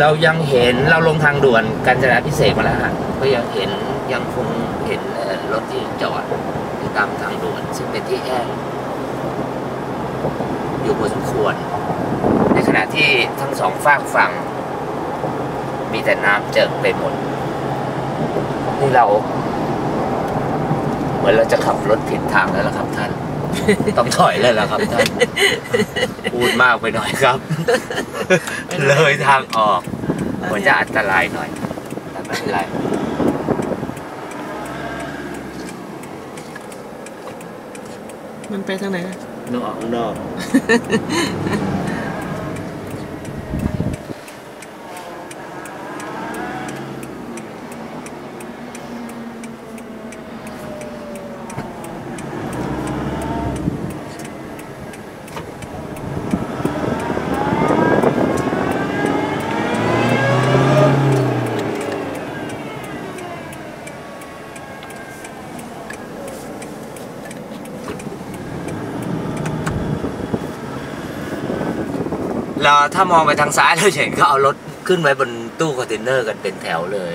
เรายังเห็นเราลงทางด่วนกาญจนาพิเศษกมาแล้วฮะก็ยังเห็นยังคงเห็นรถที่จอดอยู่ตามทางด่วนซึ่งเป็นที่แห้งอยู่พอสมควร ในขณะที่ทั้งสองฝากฝั่ง มีแต่น้ำเจิ่งไปหมดนี่เรา เหมือนเราจะขับรถผิดทางแล้วล่ะครับท่าน ต้องถอยแล้วล่ะครับท่านพูดมากไปหน่อยครับ เลยทางออกเหมือนจะอันตรายหน่อยแต่ไม่เป็นไรมันไปทางไหนอะนึกออกข้างนอก เราถ้ามองไปทางซ้ายเราจะเห็นเขาเอารถขึ้นไว้บนตู้คอนเทนเนอร์กันเป็นแถวเลย